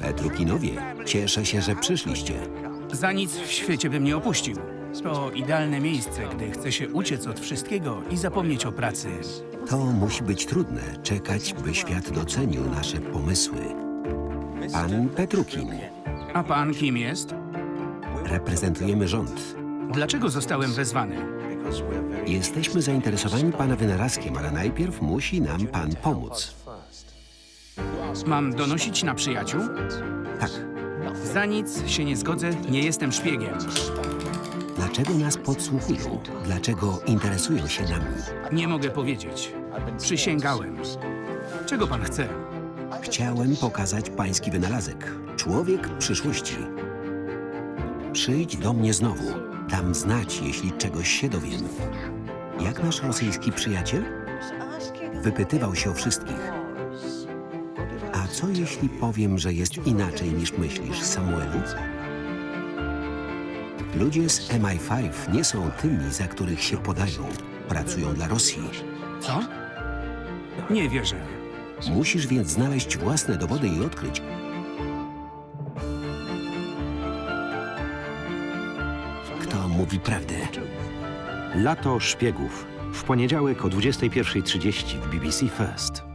Petrukinowie, cieszę się, że przyszliście. Za nic w świecie bym nie opuścił. To idealne miejsce, gdy chce się uciec od wszystkiego i zapomnieć o pracy. To musi być trudne, czekać, by świat docenił nasze pomysły. Pan Petrukin, A pan kim jest? reprezentujemy rząd. Dlaczego zostałem wezwany? Jesteśmy zainteresowani pana wynalazkiem, ale najpierw musi nam pan pomóc. Mam donosić na przyjaciół? Tak, Za nic się nie zgodzę, nie jestem szpiegiem. dlaczego nas podsłuchują? Dlaczego interesują się nami? Nie mogę powiedzieć. Przysięgałem. Czego pan chce? Chciałem pokazać pański wynalazek. Człowiek przyszłości. Przyjdź do mnie znowu. Dam znać, jeśli czegoś się dowiem. Jak nasz rosyjski przyjaciel? Wypytywał się o wszystkich. Co jeśli powiem, że jest inaczej niż myślisz, Samuelu? Ludzie z MI5 nie są tymi, za których się podają. Pracują dla Rosji. Co? Nie wierzę. Musisz więc znaleźć własne dowody i odkryć, kto mówi prawdę. Lato szpiegów. W poniedziałek o 21.30 w BBC First.